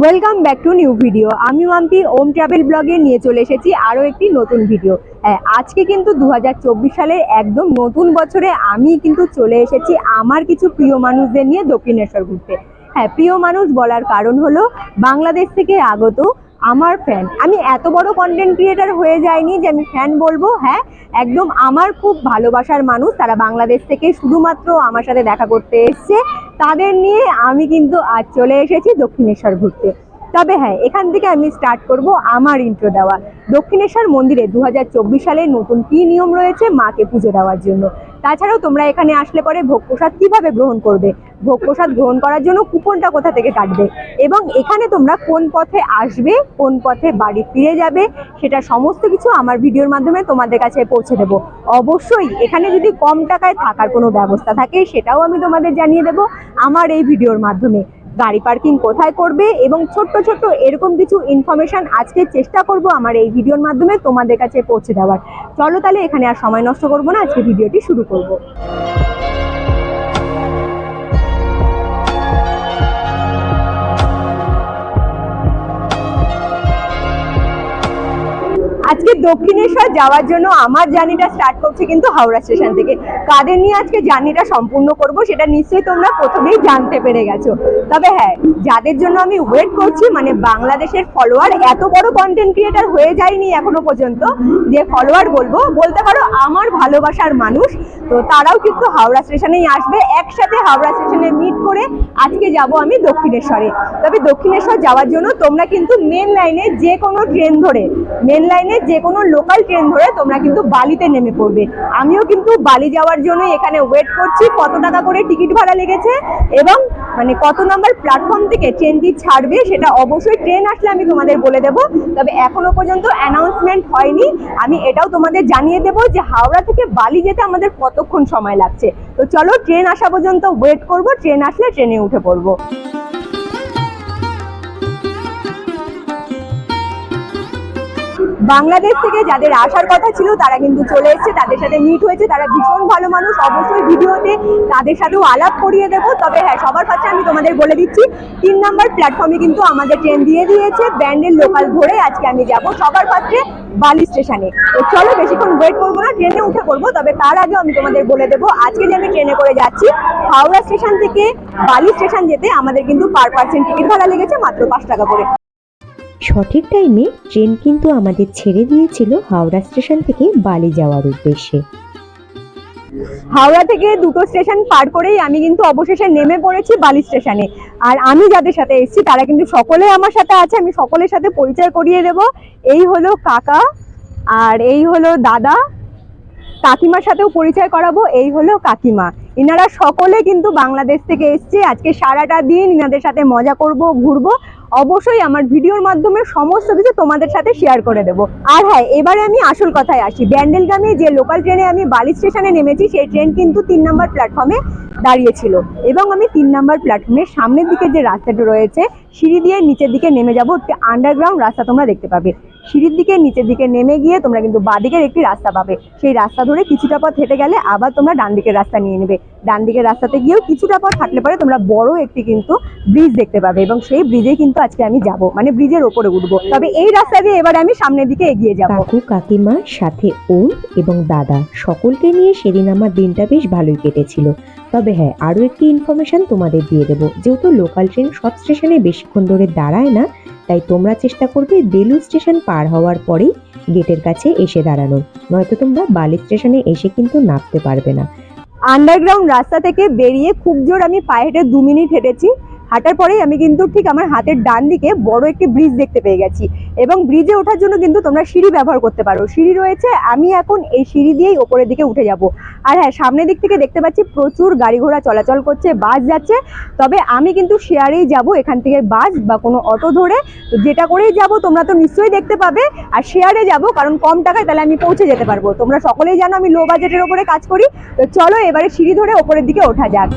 Welcome back to new video আমি মাম্পি ওম travel ব্লগে নিয়ে চলে এসেছি আরও একটি নতুন ভিডিও হ্যাঁ আজকে কিন্তু দু হাজার চব্বিশ সালের একদম নতুন বছরে আমি কিন্তু চলে এসেছি আমার কিছু প্রিয় মানুষদের নিয়ে দক্ষিণেশ্বর ঘুরতে। হ্যাঁ প্রিয় মানুষ বলার কারণ হলো বাংলাদেশ থেকে আগত আমার ফ্যান আমি এত বড় কন্টেন্ট ক্রিয়েটার হয়ে যায়নি যে আমি ফ্যান বলব হ্যাঁ একদম আমার খুব ভালোবাসার মানুষ, তারা বাংলাদেশ থেকে শুধুমাত্র আমার সাথে দেখা করতে এসছে। তাদের নিয়ে আমি কিন্তু আজ চলে এসেছি দক্ষিণেশ্বর ঘুরতে। তবে হ্যাঁ এখান থেকে আমি স্টার্ট করব আমার ইন্ট্রো দেওয়া। দক্ষিণেশ্বর মন্দিরে দু হাজার চব্বিশ সালে নতুন কী নিয়ম রয়েছে? মাকে পুজো দেওয়ার জন্য। তাছাড়াও তোমরা এখানে আসলে পরে ভোগ প্রসাদ কীভাবে গ্রহণ করবে? ভোগ প্রসাদ গ্রহণ করার জন্য কুপনটা কোথা থেকে কাটবে? এবং এখানে তোমরা কোন পথে আসবে, কোন পথে বাড়ি ফিরে যাবে, সেটা সমস্ত কিছু আমার ভিডিওর মাধ্যমে তোমাদের কাছে পৌঁছে দেবো। অবশ্যই এখানে যদি কম টাকায় থাকার কোনো ব্যবস্থা থাকে, সেটাও আমি তোমাদের জানিয়ে দেবো আমার এই ভিডিওর মাধ্যমে। গাড়ি পার্কিং কোথায় করবে এবং ছোট্ট ছোট্ট এরকম কিছু ইনফরমেশন আজকে চেষ্টা করব আমার এই ভিডিওর মাধ্যমে তোমাদের কাছে পৌঁছে দেওয়ার। চলো তাহলে এখানে আর সময় নষ্ট করব না, আজকে ভিডিওটি শুরু করব। আজকে দক্ষিণেশ্বর যাওয়ার জন্য আমার জার্নিটা স্টার্ট করছে কিন্তু হাওড়া স্টেশন থেকে। কাদের নিয়ে আজকে জার্নিটা সম্পূর্ণ করব সেটা নিশ্চয়ই তোমরা প্রথমেই জানতে পেরে গেছো। তবে হ্যাঁ যাদের জন্য আমি ওয়েট করছি মানে বাংলাদেশের ফলোয়ার এত বড় কন্টেন্ট ক্রিয়েটার হয়ে যায়নি এখনও পর্যন্ত, যে ফলোয়ার বলব, বলতে পারো আমার ভালোবাসার মানুষ, তো তারাও কিন্তু হাওড়া স্টেশনেই আসবে। একসাথে হাওড়া স্টেশনে মিট করে আজকে যাব আমি দক্ষিণেশ্বরে। তবে দক্ষিণেশ্বর যাওয়ার জন্য তোমরা কিন্তু মেন লাইনে যে কোনো ট্রেন ধরে মেন লাইনে যে কোনো লোকাল ট্রেন ধরে তোমরা কিন্তু বালিতে নেমে পড়বে। আমিও কিন্তু বালি যাওয়ার জন্য এখানে ওয়েট করছি, কত টাকা করে টিকিট ভাড়া লেগেছে এবং মানে কত নম্বর প্ল্যাটফর্ম থেকে ট্রেনটি ছাড়বে সেটা অবশ্যই ট্রেন আসলে আমি তোমাদের বলে দেবো। তবে এখনও পর্যন্ত অ্যানাউন্সমেন্ট হয়নি। আমি এটাও তোমাদের জানিয়ে দেবো যে হাওড়া থেকে বালি যেতে আমাদের কতক্ষণ সময় লাগছে। তো চলো ট্রেন আসা পর্যন্ত ওয়েট করব ট্রেন আসলে ট্রেনে উঠে পড়ব। বাংলাদেশ থেকে যাদের আসার কথা ছিল, তারা কিন্তু চলে এসেছে, তাদের সাথে মিট হয়েছে, তারা ভীষণ ভালো মানুষ। অবশ্যই ভিডিওতে তাদের সাথেও আলাপ করিয়ে দেবো। তবে হ্যাঁ সবার কাছে আমি তোমাদের বলে দিচ্ছি, তিন নম্বর প্ল্যাটফর্মে কিন্তু আমাদের ট্রেন দিয়ে দিয়েছে ব্যান্ডেল লোকাল ধরে আজকে আমি যাব সবার পাত্রে বালি স্টেশনে তো চলো বেশিক্ষণ ওয়েট করব না ট্রেনে উঠে পড়ব, তবে তার আগে আমি তোমাদের বলে দেবো, আজকে যে আমি ট্রেনে করে যাচ্ছি, হাওড়া স্টেশন থেকে বালি স্টেশন যেতে আমাদের কিন্তু পার পার্সেন্ট টিকিট ভাড়া লেগেছে মাত্র পাঁচ টাকা করে। সঠিক টাইমে ট্রেন কিন্তু আমাদের ছেড়ে দিয়েছিল হাওড়া স্টেশন থেকে বালি যাওয়ার উদ্দেশ্যে। হাওড়া থেকে দুটো স্টেশন পার করেই আমি কিন্তু অবশেষে নেমে পড়েছি বালি স্টেশনে আর আমি যাদের সাথে এসেছি, তারা কিন্তু সকলে আমার সাথে আছে, আমি সকলের সাথে পরিচয় করিয়ে দেব। এই হলো কাকা আর এই হলো দাদা। কাকিমার সাথেও পরিচয় করাবো, এই হলো কাকিমা। ইনারা সকলে কিন্তু বাংলাদেশ থেকে এসছে। আজকে সারাটা দিন ইনাদের সাথে মজা করব, ঘুরবো। অবশ্যই আমার ভিডিওর মাধ্যমে সমস্ত কিছু তোমাদের সাথে শেয়ার করে দেবো। আর হ্যাঁ এবারে আমি আসল কথায় আসি। ব্যান্ডেলগামে যে লোকাল ট্রেনে আমি বালি স্টেশনে নেমেছি, সেই ট্রেন কিন্তু তিন নম্বর প্ল্যাটফর্মে দাঁড়িয়েছিল এবং আমি তিন নম্বর প্ল্যাটফর্মের সামনের দিকে যে রাস্তাটা রয়েছে, সিঁড়ি দিয়ে নিচের দিকে নেমে যাব। একটি আন্ডারগ্রাউন্ড রাস্তা তোমরা দেখতে পাবে। সিঁড়ির দিকে, নিচের দিকে নেমে গিয়ে তোমরা কিন্তু বাঁদিকের একটি রাস্তা পাবে। সেই রাস্তা ধরে কিছুটা পথ হেঁটে গেলে আবার তোমরা ডান দিকের রাস্তা নিয়ে নেবে। ডান দিকের রাস্তাতে গিয়েও কিছুটা পথ হাঁটলে পরে তোমরা বড় একটি কিন্তু ব্রিজ দেখতে পাবে এবং সেই ব্রিজে কিন্তু আজকে আমি যাব মানে ব্রিজের ওপরে উঠবো। তবে এই রাস্তা দিয়ে এবার আমি সামনের দিকে এগিয়ে যাব। কাকু কাকিমার সাথে ওম এবং দাদা, সকলকে নিয়ে সেদিন আমার দিনটা বেশ ভালোই কেটেছিল। তবে হ্যাঁ আরও একটি ইনফরমেশান তোমাদের দিয়ে দেবো। যেহেতু লোকাল ট্রেন সব স্টেশনে বেশিক্ষণ ধরে দাঁড়ায় না, তাই তোমরা চেষ্টা করবে বেলু স্টেশন পার হওয়ার পরেই গেটের কাছে এসে দাঁড়ানোর। নয়তো তোমরা বালি স্টেশনে এসে কিন্তু নামতে পারবে না। আন্ডারগ্রাউন্ড রাস্তা থেকে বেরিয়ে খুব জোর আমি পায়ে হেঁটে দু মিনিট হেঁটেছি। হাঁটার পরেই আমি কিন্তু ঠিক আমার হাতের ডান দিকে বড় একটি ব্রিজ দেখতে পেয়ে গেছি। এবং ব্রিজে ওঠার জন্য কিন্তু তোমরা সিঁড়ি ব্যবহার করতে পারো। সিঁড়ি রয়েছে, আমি এখন এই সিঁড়ি দিয়েই ওপরের দিকে উঠে যাব। আর হ্যাঁ সামনের দিক থেকে দেখতে পাচ্ছি প্রচুর গাড়ি ঘোড়া চলাচল করছে, বাস যাচ্ছে। তবে আমি কিন্তু শেয়ারেই যাব, এখান থেকে বাস বা কোনো অটো ধরে। যেটা করেই যাব, তোমরা তো নিশ্চয়ই দেখতে পাবে। আর শেয়ারে যাব, কারণ কম টাকায় তাহলে আমি পৌঁছে যেতে পারব। তোমরা সকলেই জানো আমি লো বাজেটের ওপরে কাজ করি। তো চলো এবারে সিঁড়ি ধরে ওপরের দিকে ওঠা যাক।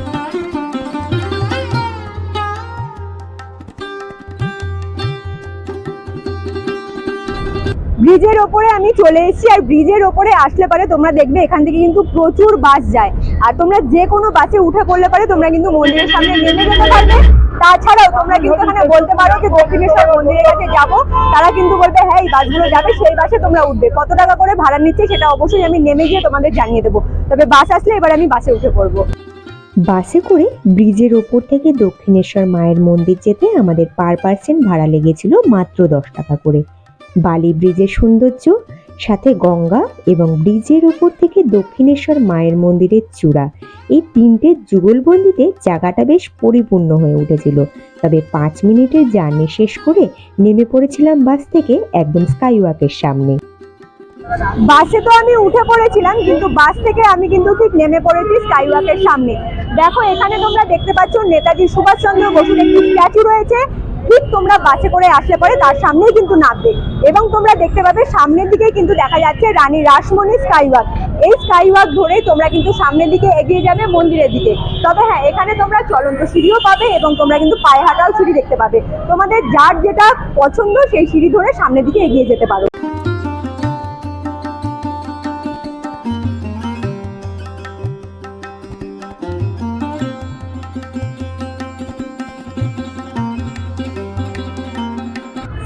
ব্রিজের ওপরে আমি চলে এসেছি আর ব্রিজের ওপরে আসলে পারে তোমরা দেখবে এখান থেকে কিন্তু প্রচুর বাস যায়। আর তোমরা যে কোনো বাসে উঠে পড়লে পারে তোমরা কিন্তু মন্দিরের সামনে নেমে যেতে পারবে। তাছাড়াও তোমরা কিন্তু এখানে বলতে পারো যে দক্ষিণেশ্বর মন্দিরের কাছে যাব। তারা কিন্তু বলবে হ্যাঁ এই বাসগুলো যাবে, সেই বাসে তোমরা উঠবে। কত টাকা করে ভাড়া নিচ্ছে সেটা অবশ্যই আমি নেমে গিয়ে তোমাদের জানিয়ে দেবো। তবে বাস আসলে এবার আমি বাসে উঠে পড়ব। বাসে করে ব্রিজের ওপর থেকে দক্ষিণেশ্বর মায়ের মন্দির যেতে আমাদের পার পার্সেন্ট ভাড়া লেগেছিল মাত্র দশ টাকা করে। বালি ব্রিজের সৌন্দর্য, সাথে গঙ্গা এবং ব্রিজের ওপর থেকে দক্ষিণেশ্বর মায়ের মন্দিরের চূড়া। এই তিনটে যুগলবন্দিতে জায়গাটা বেশ পরিপূর্ণ হয়ে উঠেছিল। তবে পাঁচ মিনিটের জার্নি শেষ করে নেমে পড়েছিলাম বাস থেকে একদম স্কাই ওয়াকের সামনে। বাসে তো আমি উঠে পড়েছিলাম, কিন্তু বাস থেকে আমি কিন্তু ঠিক নেমে পড়েছি স্কাই ওয়াকের সামনে। দেখো, এখানে তোমরা দেখতে পাচ্ছ নেতাজি সুভাষচন্দ্র বসুর একটি স্ট্যাচু রয়েছে। ঠিক তোমরা বাসে করে আসলে পরে তার সামনেই কিন্তু নামবে। এবং তোমরা দেখতে পাবে সামনের দিকে কিন্তু দেখা যাচ্ছে রানী রাসমণি স্কাই ওয়াক এই স্কাই ওয়াক ধরে তোমরা কিন্তু সামনের দিকে এগিয়ে যাবে মন্দিরের দিকে। তবে হ্যাঁ এখানে তোমরা চলন্ত সিঁড়িও পাবে এবং তোমরা কিন্তু পায়ে হাঁটাও সিঁড়ি দেখতে পাবে। তোমাদের যার যেটা পছন্দ সেই সিঁড়ি ধরে সামনের দিকে এগিয়ে যেতে পারো।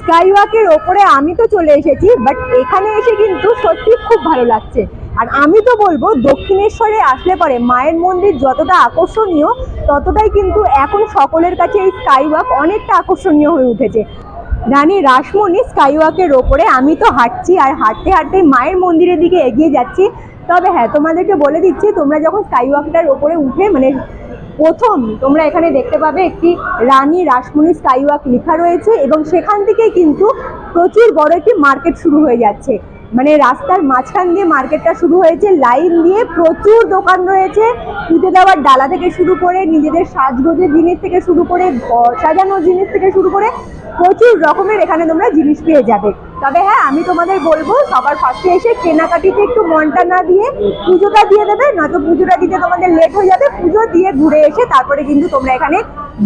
স্কাই ওয়াকের ওপরে আমি তো চলে এসেছি বাট এখানে এসে কিন্তু সত্যি খুব ভালো লাগছে। আর আমি তো বলব, দক্ষিণেশ্বরে আসলে পরে মায়ের মন্দির যতটা আকর্ষণীয়, ততটাই কিন্তু এখন সকলের কাছে এই স্কাই ওয়াক অনেকটা আকর্ষণীয় হয়ে উঠেছে। রানী রাসমণি স্কাই ওয়াকের ওপরে আমি তো হাঁটছি আর হাঁটতে হাঁটতে মায়ের মন্দিরের দিকে এগিয়ে যাচ্ছি। তবে হ্যাঁ তোমাদেরকে বলে দিচ্ছি, তোমরা যখন স্কাই ওয়াকটার ওপরে উঠে মানে প্রথম তোমরা এখানে দেখতে পাবে একটি রানী রাসমণি স্কাই ওয়াক লেখা রয়েছে এবং সেখান থেকে কিন্তু প্রচুর বড় একটি মার্কেট শুরু হয়ে যাচ্ছে। মানে রাস্তার মাঝখান দিয়ে মার্কেটটা শুরু হয়েছে, লাইন দিয়ে প্রচুর দোকান রয়েছে, পুজো দেওয়ার ডালা থেকে শুরু করে, নিজেদের সাজগোজের জিনিস থেকে শুরু করে ঘর সাজানোর জিনিস থেকে শুরু করে প্রচুর রকমের এখানে তোমরা জিনিস পেয়ে যাবে। তবে হ্যাঁ আমি তোমাদের বলব, সবার ফার্স্টে এসে কেনাকাটিতে একটু মনটা না দিয়ে পুজোটা দিয়ে দেবে নয়তো পুজোটা দিতে তোমাদের লেট হয়ে যাবে, পুজো দিয়ে ঘুরে এসে তারপরে কিন্তু তোমরা এখানে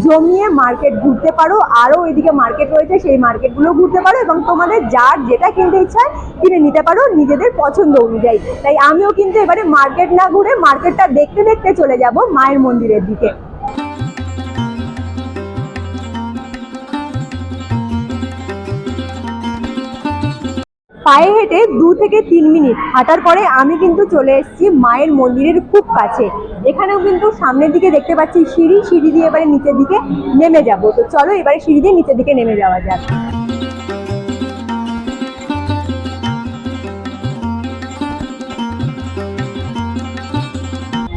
জমিয়ে মার্কেট ঘুরতে পারো। আরও ওইদিকে মার্কেট রয়েছে, সেই মার্কেটগুলো ঘুরতে পারো এবং তোমাদের যার যেটা কিনতে ইচ্ছা কিনে নিতে পারো নিজেদের পছন্দ অনুযায়ী। তাই আমিও কিন্তু এবারে মার্কেট না ঘুরে মার্কেটটা দেখতে দেখতে চলে যাব মায়ের মন্দিরের দিকে। পায়ে হেঁটে দু থেকে তিন মিনিট। হাঁটার পরে আমি কিন্তু চলে এসেছি মায়ের মন্দিরের খুব কাছে। এখানেও কিন্তু সামনের দিকে দেখতে পাচ্ছি সিঁড়ি। সিঁড়ি দিয়ে এবারে নিচের দিকে নেমে যাব। তো চলো এবারে সিঁড়ি দিয়ে নিচের দিকে নেমে যাওয়া যাক।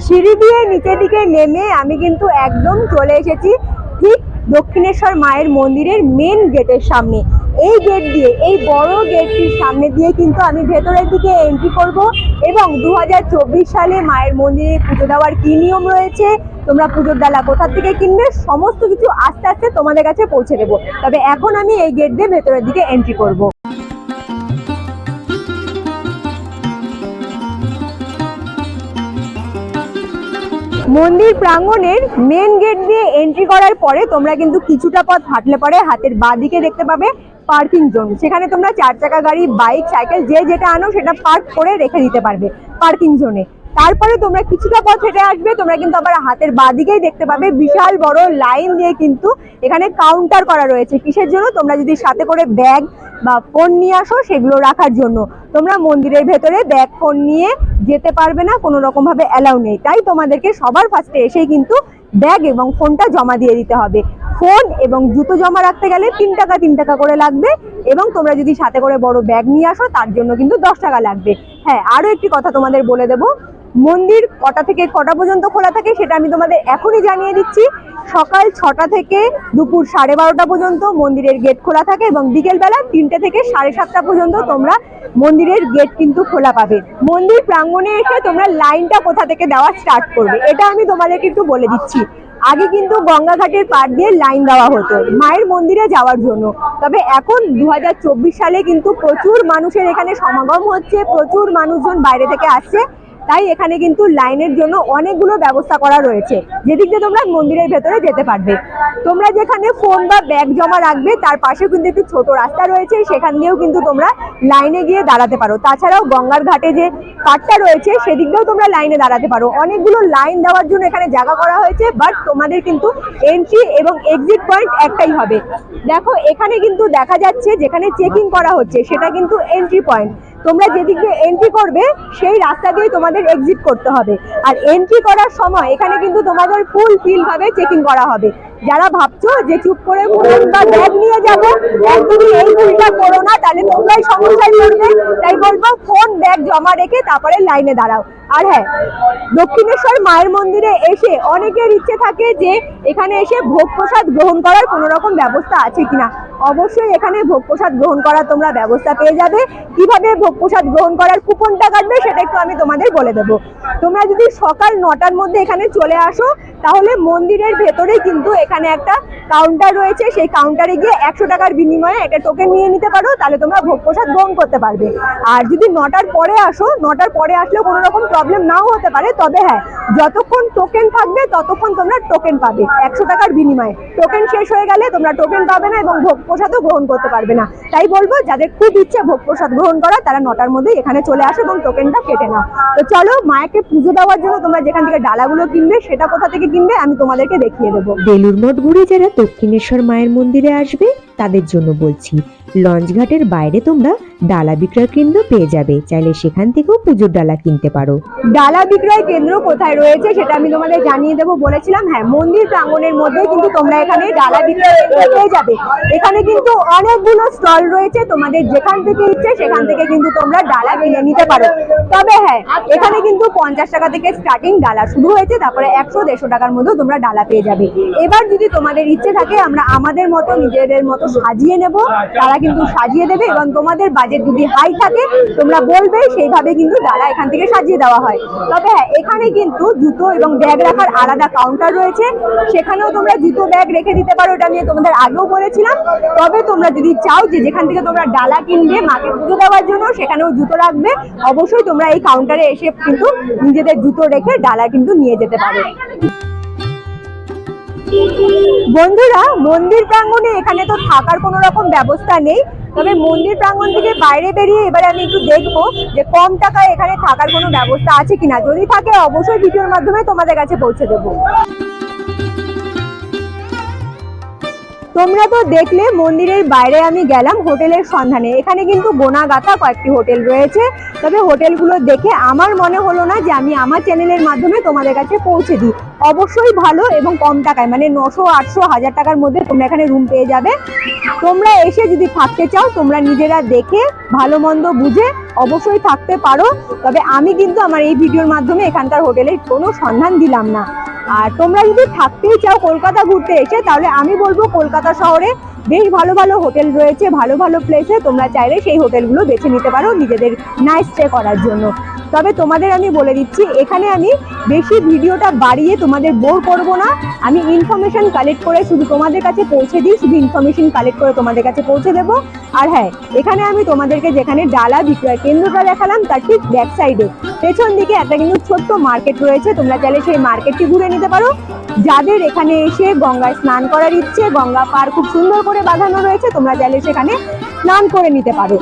সিঁড়ি দিয়ে নিচের দিকে নেমে আমি কিন্তু একদম চলে এসেছি ঠিক দক্ষিণেশ্বর মায়ের মন্দিরের মেন গেটের সামনে। এই গেট দিয়ে, এই বড় গেটটির সামনে দিয়ে কিন্তু আমি ভেতরের দিকে এন্ট্রি করব এবং দু হাজার চব্বিশ সালে মায়ের মন্দিরে পুজো দেওয়ার কি নিয়ম রয়েছে, তোমরা পুজোর ডালা কোথা থেকে কিনবে, সমস্ত কিছু আস্তে আস্তে তোমাদের কাছে পৌঁছে দেবো। তবে এখন আমি এই গেট দিয়ে ভেতরের দিকে এন্ট্রি করব। মন্দির প্রাঙ্গণের মেন গেট দিয়ে এন্ট্রি করার পরে তোমরা কিন্তু কিছুটা পথ হাঁটলে পরে হাতের বাঁ দিকে দেখতে পাবে পার্কিং জোন সেখানে তোমরা চার চাকা গাড়ি বাইক সাইকেল যে যেটা আনো সেটা পার্ক করে রেখে দিতে পারবে পার্কিং জোনে তারপরে তোমরা কিছুটা পথ হেঁটে আসবে, তোমরা কিন্তু আবার হাতের বাঁ দিকেই দেখতে পাবে বিশাল বড় লাইন দিয়ে কিন্তু এখানে কাউন্টার করা রয়েছে। কিসের জন্য? তোমরা যদি সাথে করে ব্যাগ বা ফোন নিয়ে আসো, সেগুলো রাখার জন্য। তোমরা মন্দিরের ভেতরে ব্যাগ, ফোন নিয়ে যেতে পারবে না, কোনো রকম ভাবে অ্যালাউ নেই। তাই তোমাদেরকে সবার ফার্স্টে এসেই কিন্তু ব্যাগ এবং ফোনটা জমা দিয়ে দিতে হবে। ফোন এবং জুতো জমা রাখতে গেলে তিন টাকা তিন টাকা করে লাগবে এবং তোমরা যদি সাথে করে বড় ব্যাগ নিয়ে আসো, তার জন্য কিন্তু দশ টাকা লাগবে। হ্যাঁ আরও একটি কথা তোমাদের বলে দেবো। মন্দির কটা থেকে কটা পর্যন্ত খোলা থাকে সেটা আমি তোমাদের এখনই জানিয়ে দিচ্ছি। সকাল ছটা থেকে দুপুর সাড়ে বারোটা পর্যন্ত মন্দিরের গেট খোলা থাকে এবং বিকেলবেলা তিনটে থেকে সাড়ে সাতটা পর্যন্ত তোমরা মন্দিরের গেট কিন্তু খোলা পাবে। মন্দির প্রাঙ্গণে এসে তোমরা লাইনটা কোথা থেকে দেওয়া স্টার্ট করবে, এটা আমি তোমাদেরকে একটু বলে দিচ্ছি। আগে কিন্তু গঙ্গাঘাটের পার দিয়ে লাইন দেওয়া হতো, মায়ের মন্দিরে যাওয়ার জন্য। তবে এখন দু হাজার চব্বিশ সালে কিন্তু প্রচুর মানুষের এখানে সমাগম হচ্ছে, প্রচুর মানুষজন বাইরে থেকে আসছে। তাই এখানে কিন্তু লাইনের জন্য অনেকগুলো ব্যবস্থা করা রয়েছে। যেদিক দিয়ে তোমরা মন্দিরের ভেতরে যেতে পারবে। তোমরা যেখানে ফোন বা ব্যাগ জমা রাখবে, তার পাশে কিন্তু একটি ছোট রাস্তা রয়েছে। সেখান দিয়েও কিন্তু তোমরা লাইনে গিয়ে দাঁড়াতে পারো। তাছাড়াও গঙ্গার ঘাটে যে কাঠটা রয়েছে, সেদিক দিয়েও তোমরা লাইনে দাঁড়াতে পারো। অনেকগুলো লাইন দেওয়ার জন্য এখানে জায়গা করা হয়েছে বাট তোমাদের কিন্তু এন্ট্রি এবং এক্সিট পয়েন্ট একটাই হবে। দেখো, এখানে কিন্তু দেখা যাচ্ছে যেখানে চেকিং করা হচ্ছে, সেটা কিন্তু এন্ট্রি পয়েন্ট তোমরা যেদিক দিয়ে এন্ট্রি করবে, সেই রাস্তা দিয়ে তোমাদের এক্সিট করতে হবে। আর এন্ট্রি করার সময় এখানে কিন্তু তোমাদের ফুল ফিল ভাবে চেকিং করা হবে। যারা ভাবছ যে চুপ করে ফোন বা ব্যাগ নিয়ে যাব একদমই এই ভুলটা করো না, তাহলে তোমরাই সমস্যায় পড়বে। তাই বলব ফোন ব্যাগ জমা রেখে তারপরে লাইনে দাঁড়াও। আর হ্যাঁ দক্ষিণেশ্বর মায়ের মন্দিরে এসে অনেকের ইচ্ছে থাকে যে এখানে এসে ভোগ প্রসাদ গ্রহণ করার কোনো রকম ব্যবস্থা আছে কিনা। অবশ্যই এখানে ভোগ প্রসাদ গ্রহণ করার তোমরা ব্যবস্থা পেয়ে যাবে। কীভাবে ভোগ প্রসাদ গ্রহণ করার কুপনটা কাটবে সেটা একটু আমি তোমাদের বলে দেবো। তোমরা যদি সকাল নটার মধ্যে এখানে চলে আসো, তাহলে মন্দিরের ভেতরে কিন্তু এখানে একটা কাউন্টার রয়েছে। সেই কাউন্টারে গিয়ে একশো টাকার বিনিময়ে একটা টোকেন নিয়ে নিতে পারো, তাহলে তোমরা ভোগ প্রসাদ গ্রহণ করতে পারবে। আর যদি নটার পরে আসো, নটার পরে আসলেও কোনো রকম প্রবলেম নাও হতে পারে, তবে হ্যাঁ যতক্ষণ টোকেন থাকবে, ততক্ষণ তোমরা টোকেন পাবে, একশো টাকার বিনিময়ে। টোকেন শেষ হয়ে গেলে তোমরা টোকেন পাবে না এবং ভোগ প্রসাদও গ্রহণ করতে পারবে না। তাই বলব, যাদের খুব ইচ্ছে ভোগ প্রসাদ গ্রহণ করা, তারা নটার মধ্যে এখানে চলে আসো এবং টোকেনটা কেটে নাও। তো চলো, মায়াকে পুজো দেওয়ার জন্য তোমরা যেখান থেকে ডালাগুলো কিনবে, সেটা কোথা থেকে কিনবে, আমি তোমাদেরকে দেখিয়ে দেবো। বেলুর মঠ ঘুরে যারা দক্ষিণেশ্বর মায়ের মন্দিরে আসবে তাদের জন্য বলছি, লঞ্চ ঘাটের বাইরে তোমরা ডালা বিক্রয় কেন্দ্র পেয়ে যাবে। চাইলে সেখান থেকেও পুজোর ডালা কিনতে পারো। ডালা বিক্রয় কেন্দ্র কোথায় রয়েছে সেটা আমি তোমাদের জানিয়ে দেবো। বলেছিলাম হ্যাঁ মন্দির প্রাঙ্গণের মধ্যে কিন্তু তোমরা এখানে ডালা বিক্রয় কেন্দ্র পেয়ে যাবে। এখানে কিন্তু অনেকগুলো স্টল রয়েছে, তোমাদের যেখান থেকে ইচ্ছে সেখান থেকে কিন্তু তোমরা ডালা কিনে নিতে পারো। তবে হ্যাঁ এখানে কিন্তু পঞ্চাশ টাকা থেকে স্টার্টিং ডালা শুরু হয়েছে, তারপরে একশো দেড়শো টাকার মধ্যেও তোমরা ডালা পেয়ে যাবে। এবার যদি তোমাদের ইচ্ছে থাকে, আমরা আমাদের মতো নিজেদের মতো সাজিয়ে নেব, তারা কিন্তু সাজিয়ে দেবে এবং তোমাদের বাজেট যদি হাই থাকে, তোমরা বলবে সেইভাবে কিন্তু ডালা এখান থেকে সাজিয়ে দেওয়া হয়। তবে হ্যাঁ এখানে কিন্তু জুতো এবং ব্যাগ রাখার আলাদা কাউন্টার রয়েছে। সেখানেও তোমরা জুতো ব্যাগ রেখে দিতে পারো, এটা নিয়ে তোমাদের আগেও বলেছিলাম। তবে তোমরা যদি চাও যে যেখান থেকে তোমরা ডালা কিনবে মাকে পুজো দেওয়ার জন্য, সেখানেও জুতো রাখবে। অবশ্যই তোমরা এই কাউন্টারে এসে কিন্তু নিজেদের জুতো রেখে ডালা কিন্তু নিয়ে যেতে পারো। বন্ধুরা, মন্দির প্রাঙ্গণে এখানে তো থাকার কোনো রকম ব্যবস্থা নেই। তবে মন্দির প্রাঙ্গণ থেকে বাইরে বেরিয়ে এবারে আমি একটু দেখব যে কম টাকায় এখানে থাকার কোনো ব্যবস্থা আছে কিনা। যদি থাকে, অবশ্যই ভিডিওর মাধ্যমে তোমাদের কাছে পৌঁছে দেবো। তোমরা তো দেখলে মন্দিরের বাইরে আমি গেলাম হোটেলের সন্ধানে। এখানে কিন্তু গোনা গাথা কয়েকটি হোটেল রয়েছে। তবে হোটেলগুলো দেখে আমার মনে হলো না যে আমি আমার চ্যানেলের মাধ্যমে তোমাদের কাছে পৌঁছে দিই। অবশ্যই ভালো এবং কম টাকায় মানে নশো, আটশো, হাজার টাকার মধ্যে তোমরা এখানে রুম পেয়ে যাবে। তোমরা এসে যদি থাকতে চাও, তোমরা নিজেরা দেখে, ভালো মন্দ বুঝে অবশ্যই থাকতে পারো। তবে আমি কিন্তু আমার এই ভিডিওর মাধ্যমে এখানকার হোটেলের কোনো সন্ধান দিলাম না। আর তোমরা যদি থাকতেই চাও কলকাতা ঘুরতে এসে তাহলে আমি বলব কলকাতা শহরে বেশ ভালো ভালো হোটেল রয়েছে, ভালো ভালো প্লেসে তোমরা চাইলে সেই হোটেলগুলো বেছে নিতে পারো নিজেদের নাইট স্টে করার জন্য। তবে তোমাদের আমি বলে দিচ্ছি, এখানে আমি বেশি ভিডিওটা বাড়িয়ে তোমাদের বোর করব না। আমি ইনফরমেশন কালেক্ট করে শুধু তোমাদের কাছে পৌঁছে দিই, শুধু ইনফরমেশন কালেক্ট করে তোমাদের কাছে পৌঁছে দেবো। আর হ্যাঁ এখানে আমি তোমাদেরকে যেখানে ডালা বিক্রয় কেন্দ্রটা দেখালাম, তার ঠিক ব্যাক সাইডে পেছন দিকে একটা কিন্তু ছোট্ট মার্কেট রয়েছে, তোমরা চাইলে সেই মার্কেটটি ঘুরে নিতে পারো। যাদের এখানে এসে গঙ্গায় স্নান করার ইচ্ছে, গঙ্গা পার খুব সুন্দর করে বাঁধানো রয়েছে, তোমরা চাইলে সেখানে স্নান করে নিতে পারো।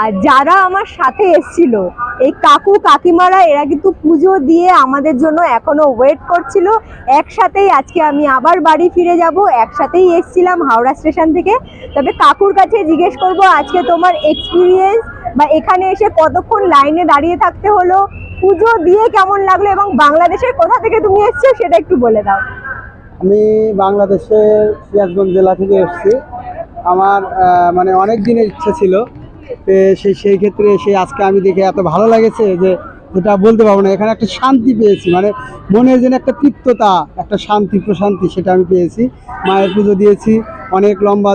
আর যারা আমার সাথে এসছিল, এই কাকু কাকিমারা, এরা কিন্তু পুজো দিয়ে আমাদের জন্য এখনও ওয়েট করছিল। একসাথেই আজকে আমি আবার বাড়ি ফিরে যাব, একসাথেই এসছিলাম হাওড়া স্টেশন থেকে। তবে কাকুর কাছে জিজ্ঞেস করব, আজকে তোমার এক্সপিরিয়েন্স বা এখানে এসে কতক্ষণ লাইনে দাঁড়িয়ে থাকতে হলো? পুজো দিয়ে কেমন লাগল এবং বাংলাদেশের কোথা থেকে তুমি এসছো সেটা একটু বলে দাও। আমি বাংলাদেশের সিরাজগঞ্জ জেলা থেকে এসেছি। আমার মানে অনেক দিনের ইচ্ছা ছিল। সেই সেই ক্ষেত্রে এসে আজকে আমি দেখে এত ভালো লাগেছে যে, যেটা বলতে পারব না। এখানে একটা শান্তি পেয়েছি। মানে মনের যেন একটা তৃপ্ততা, একটা শান্তি, প্রশান্তি সেটা আমি পেয়েছি। মায়ের পুজো দিয়েছি। অনেক লম্বা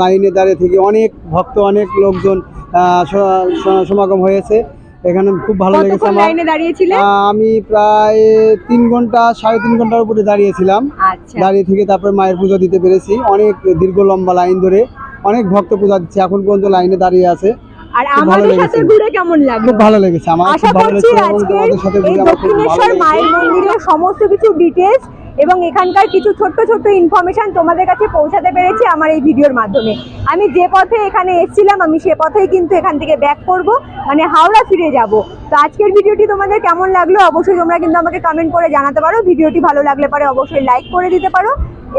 লাইনে দাঁড়িয়ে থেকে অনেক ভক্ত, অনেক লোকজন সমাগম হয়েছে। এখানে খুব ভালো লেগেছে আমার। লাইনে দাঁড়িয়েছিলে? আমি প্রায় তিন ঘণ্টা সাড়ে তিন ঘণ্টার উপরে দাঁড়িয়েছিলাম। আচ্ছা। দাঁড়িয়ে থেকে তারপরে মায়ের পুজো দিতে পেরেছি। অনেক দীর্ঘ লম্বা লাইন ধরে অনেক ভক্ত পূজা দিচ্ছে। এখন পর্যন্ত লাইনে দাঁড়িয়ে আছে। আর আমাদের সাথে। ঘুরে কেমন লাগল? খুব ভালো লেগেছে। আমার আশা করছি আজকে দক্ষিণেশ্বর মায়ের মন্দিরের সমস্ত কিছু ডিটেলস এবং এখানকার কিছু ছোট্ট ছোট্ট ইনফরমেশান তোমাদের কাছে পৌঁছাতে পেরেছি আমার এই ভিডিওর মাধ্যমে। আমি যে পথে এখানে এসেছিলাম, আমি সে পথেই কিন্তু এখান থেকে ব্যাক করব মানে হাওড়া ফিরে যাব। তো আজকের ভিডিওটি তোমাদের কেমন লাগল? অবশ্যই তোমরা কিন্তু আমাকে কমেন্ট করে জানাতে পারো। ভিডিওটি ভালো লাগলে পরে অবশ্যই লাইক করে দিতে পারো।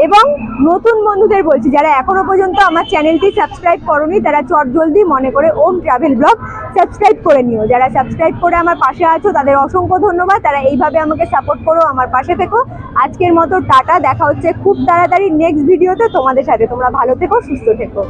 এবং নতুন বন্ধুদের বলছি, যারা এখনও পর্যন্ত আমার চ্যানেলটি সাবস্ক্রাইব করনি, তারা চট জলদি মনে করে ওম ট্রাভেল ব্লগ সাবস্ক্রাইব করে নিও। যারা সাবস্ক্রাইব করে আমার পাশে আছো, তাদের অসংখ্য ধন্যবাদ। তারা এইভাবে আমাকে সাপোর্ট করো, আমার পাশে থেকো। আজকের মতো টাটা, দেখা হচ্ছে খুব তাড়াতাড়ি নেক্সট ভিডিওতে তোমাদের সাথে। তোমরা ভালো থেকো, সুস্থ থেকো।